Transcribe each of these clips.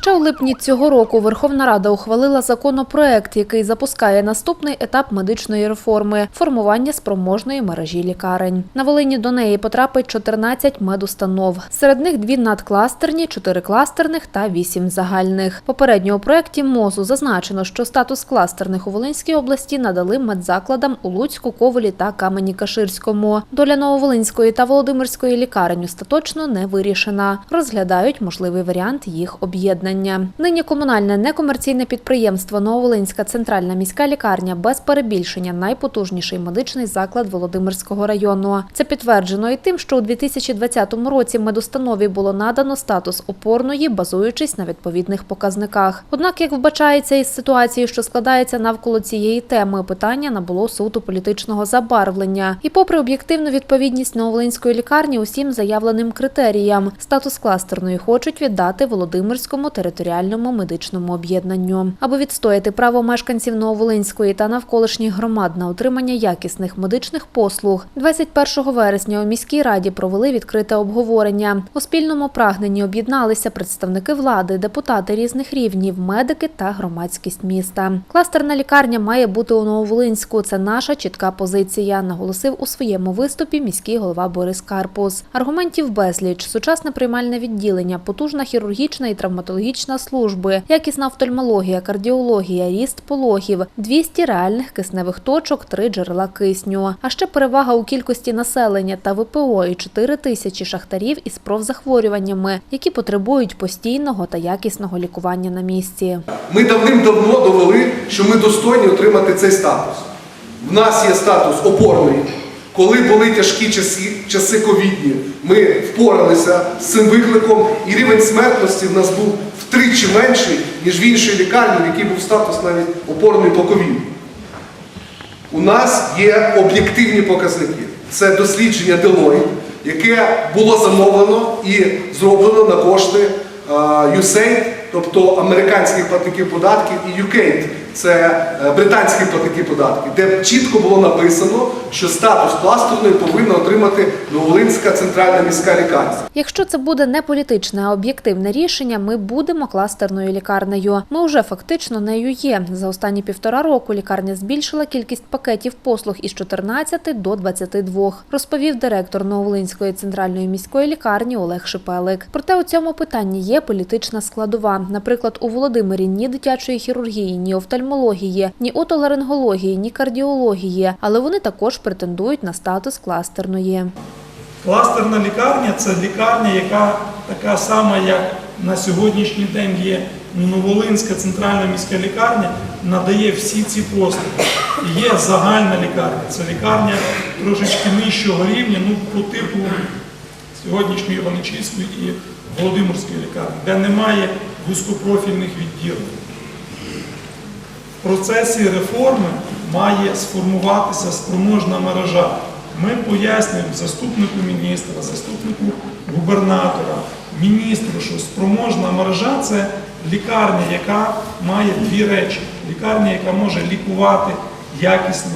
Ще у липні цього року Верховна Рада ухвалила законопроект, який запускає наступний етап медичної реформи формування спроможної мережі лікарень. На Волині до неї потрапить 14 медустанов. Серед них дві надкластерні, чотири кластерних та вісім загальних. Попередньо у проєкті МОЗу зазначено, що статус кластерних у Волинській області надали медзакладам у Луцьку, Ковелі та Камені-Каширському. Доля Нововолинської та Володимирської лікарень остаточно не вирішена. Розглядають можливий варіант їх об'єднання. Нині комунальне некомерційне підприємство Нововолинська центральна міська лікарня без перебільшення найпотужніший медичний заклад Володимирського району. Це підтверджено і тим, що у 2020 році медустанові було надано статус опорної, базуючись на відповідних показниках. Однак, як вбачається із ситуації, що складається навколо цієї теми, питання набуло суто політичного забарвлення. І попри об'єктивну відповідність Нововолинської лікарні усім заявленим критеріям, статус кластерної хочуть віддати Володимирському територіальному медичному об'єднанню. Аби відстояти право мешканців Нововолинської та навколишніх громад на отримання якісних медичних послуг, 21 вересня у міській раді провели відкрите обговорення. У спільному прагненні об'єдналися представники влади, депутати різних рівнів, медики та громадськість міста. Кластерна лікарня має бути у Нововолинську. Це наша чітка позиція, наголосив у своєму виступі міський голова Борис Карпус. Аргументів безліч, сучасне приймальне відділення, потужна хірургічна і травматологічна служби, якісна офтальмологія, кардіологія, ріст пологів, 200 реальних кисневих точок, три джерела кисню. А ще перевага у кількості населення та ВПО і 4 тисячі шахтарів із профзахворюваннями, які потребують постійного та якісного лікування на місці. Ми давним-давно довели, що ми достойні отримати цей статус. В нас є статус опорний. Коли були тяжкі часи, часи ковідні, ми впоралися з цим викликом, і рівень смертності в нас був втричі менший, ніж в іншій лікарні, в якій був статус навіть опорний по ковіду. У нас є об'єктивні показники. Це дослідження Deloitte, яке було замовлено і зроблено на кошти USAID, тобто американських платників податків, і UKAID, це е, британські платники податків, де чітко було написано, що статус кластерної повинна отримати Новолинська центральна міська лікарня. Якщо це буде не політичне, а об'єктивне рішення, ми будемо кластерною лікарнею. Ми вже фактично нею є. За останні півтора року лікарня збільшила кількість пакетів послуг із 14 до 22, розповів директор Новолинської центральної міської лікарні Олег Шипелик. Проте у цьому питанні є політична складова. Наприклад, у Володимирі ні дитячої хірургії, ні офтальмології, ні отоларингології, ні кардіології, але вони також претендують на статус кластерної. Кластерна лікарня це лікарня, яка така сама, як на сьогоднішній день є Новолинська центральна міська лікарня, надає всі ці послуги. Є загальна лікарня, це лікарня трошечки нижчого рівня, ну по типу сьогоднішньої Іваничівської і Володимирської лікарні, де немає вузькопрофільних відділень. Процесі реформи має сформуватися спроможна мережа. Ми пояснюємо заступнику міністра, заступнику губернатора, міністру, що спроможна мережа це лікарня, яка має дві речі. Лікарня, яка може лікувати якісно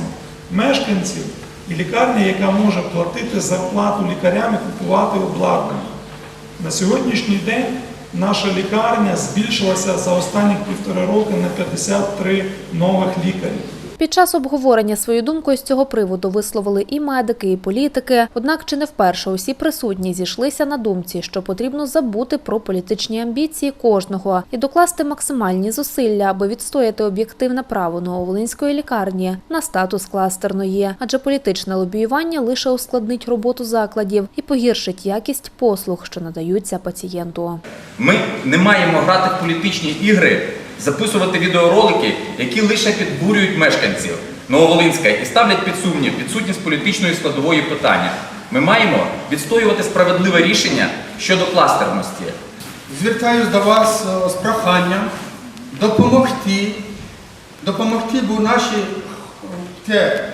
мешканців, і лікарня, яка може платити зарплату лікарям і купувати обладнання. На сьогоднішній день наша лікарня збільшилася за останні півтора роки на 53 нових лікарів. Під час обговорення свою думку з цього приводу висловили і медики, і політики. Однак, чи не вперше усі присутні зійшлися на думці, що потрібно забути про політичні амбіції кожного і докласти максимальні зусилля, аби відстояти об'єктивне право Нововолинської лікарні на статус кластерної, адже політичне лобіювання лише ускладнить роботу закладів і погіршить якість послуг, що надаються пацієнту. Ми не маємо грати в політичні ігри, записувати відеоролики, які лише підбурюють мешканців Нововолинська і ставлять під сумнів відсутність політичної складової питання. Ми маємо відстоювати справедливе рішення щодо кластерності. Звертаюсь до вас е, з проханням допомогти, допомогти, бо наші е, те,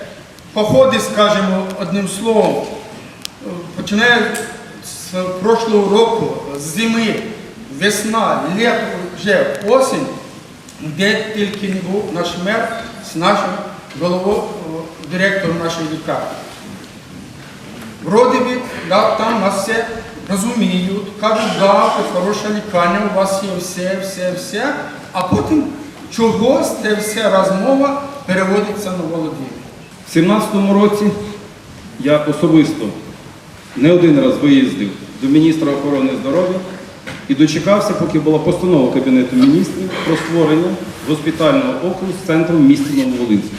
походи, скажімо одним словом, е, починають з прошлого року, з зими, весна, літо, вже осінь, де тільки не був наш мер з нашим головою, директором нашої лікарні. Вроде би, да, там нас все розуміють, кажуть, да, це хороша лікарня, у вас є все, все, все, а потім чогось це вся розмова переводиться на Володимир. В 17-му році я особисто не один раз виїздив до міністра охорони здоров'я і дочекався, поки була постанова Кабінету міністрів про створення госпітального округу з центром в місті Нововолинськ.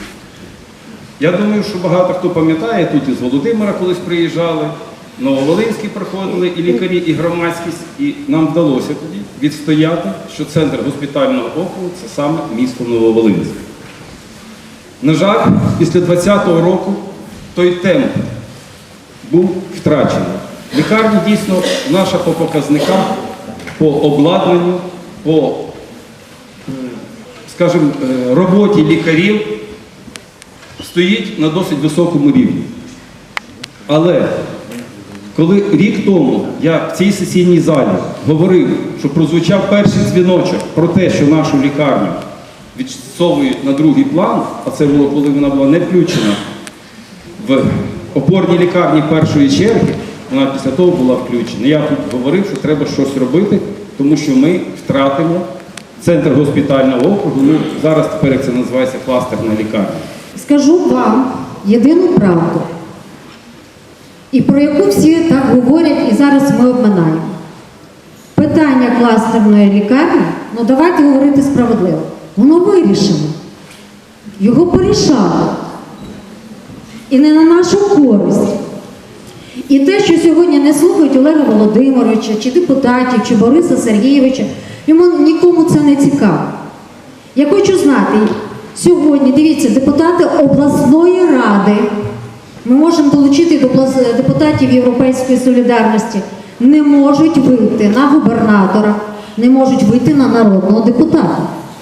Я думаю, що багато хто пам'ятає, тут із Володимира колись приїжджали, Нововолинські приходили і лікарі, і громадськість, і нам вдалося тоді відстояти, що центр госпітального округу це саме місто Нововолинськ. На жаль, після 20-го року той темп був втрачений. Лікарні дійсно наша по показниках, по обладнанню, по, скажімо, е, роботі лікарів стоїть на досить високому рівні. Але коли рік тому я в цій сесійній залі говорив, що прозвучав перший дзвіночок про те, що нашу лікарню відсовують на другий план, а це було, коли вона була не включена в опорній лікарні першої черги, вона після того була включена. Я тут говорив, що треба щось робити, тому що ми втратимо центр госпітального округу. Ну, зараз тепер це називається кластерна лікарня. Скажу вам єдину правду, і про яку всі так говорять, і зараз ми обминаємо. Питання кластерної лікарні, ну давайте говорити справедливо, воно вирішено. Його порішали. І не на нашу користь. І те, що сьогодні не слухають Олега Володимировича, чи депутатів, чи Бориса Сергійовича, йому нікому це не цікаво. Я хочу знати, сьогодні, дивіться, депутати обласної ради, ми можемо долучити до депутатів Європейської солідарності, не можуть вийти на губернатора, не можуть вийти на народного депутата.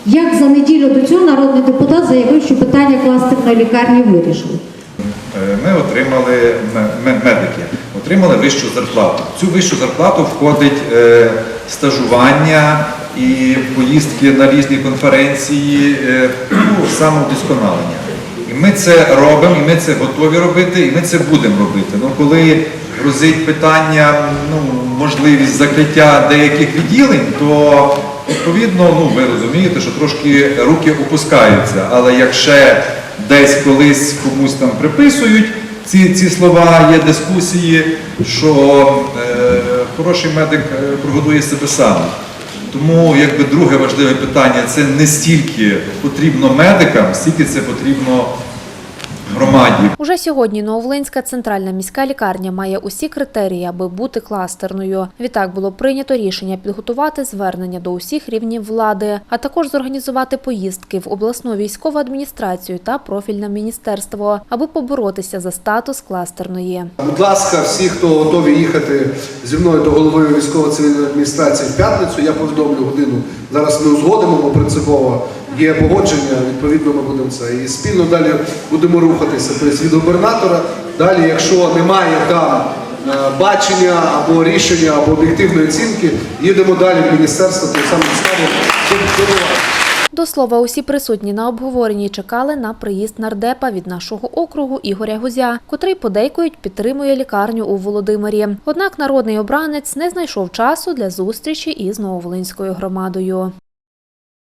Як за неділю до цього народний депутат заявив, що питання кластерної лікарні вирішили? Е, Ми отримали медики, отримали вищу зарплату. В цю вищу зарплату входить е, стажування і поїздки на різні конференції, е, ну, самовдосконалення. І ми це робимо, і ми це готові робити, і ми це будемо робити. Ну, коли грозить питання, ну, можливість закриття деяких відділень, то відповідно, ну ви розумієте, що трошки руки опускаються. Але якщо десь колись комусь там приписують ці, ці слова, є дискусії, що е, хороший медик е, прогодує себе сам. Тому якби друге важливе питання це не стільки потрібно медикам, стільки це потрібно громаді. Уже сьогодні Нововолинська центральна міська лікарня має усі критерії, аби бути кластерною. Відтак було прийнято рішення підготувати звернення до усіх рівнів влади, а також зорганізувати поїздки в обласну військову адміністрацію та профільне міністерство, аби поборотися за статус кластерної. Будь ласка, всі, хто готові їхати зі мною до голови військово-цивільної адміністрації в п'ятницю, я повідомлю годину. Зараз ми узгодимо бо принципово. Є погодження, відповідно, ми будемо це. І спільно далі будемо рухатися. Тобто від губернатора. Далі, якщо немає там е, бачення або рішення, або об'єктивної оцінки, їдемо далі в міністерство, тим самим станом, щоб керувати. До слова, усі присутні на обговоренні чекали на приїзд нардепа від нашого округу Ігоря Гузя, котрий подейкують підтримує лікарню у Володимирі. Однак народний обранець не знайшов часу для зустрічі із Нововолинською громадою.